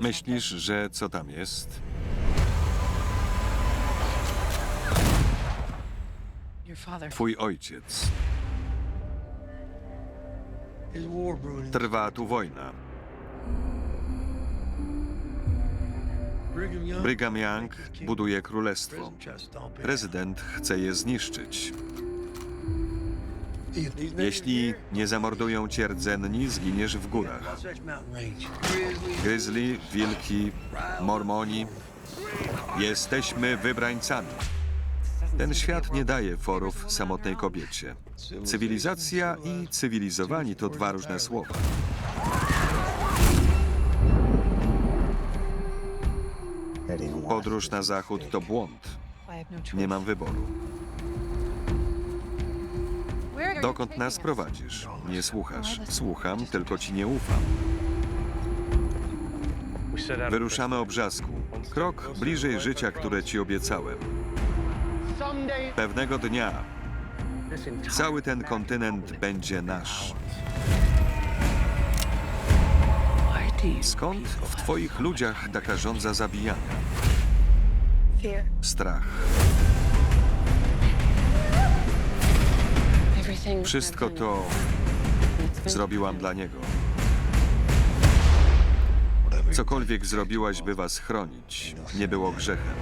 Myślisz, że co tam jest? Twój ojciec. Trwa tu wojna. Brigham Young buduje królestwo. Prezydent chce je zniszczyć. Jeśli nie zamordują cię rdzenni, zginiesz w górach. Grizzly, wilki, mormoni. Jesteśmy wybrańcami. Ten świat nie daje forów samotnej kobiecie. Cywilizacja i cywilizowani to dwa różne słowa. Podróż na zachód to błąd. Nie mam wyboru. Dokąd nas prowadzisz? Nie słuchasz. Słucham, tylko ci nie ufam. Wyruszamy o brzasku. Krok bliżej życia, które ci obiecałem. Pewnego dnia cały ten kontynent będzie nasz. Skąd w twoich ludziach taka żądza zabijania? Strach. Wszystko to zrobiłam dla niego. Cokolwiek zrobiłaś, by was chronić, nie było grzechem.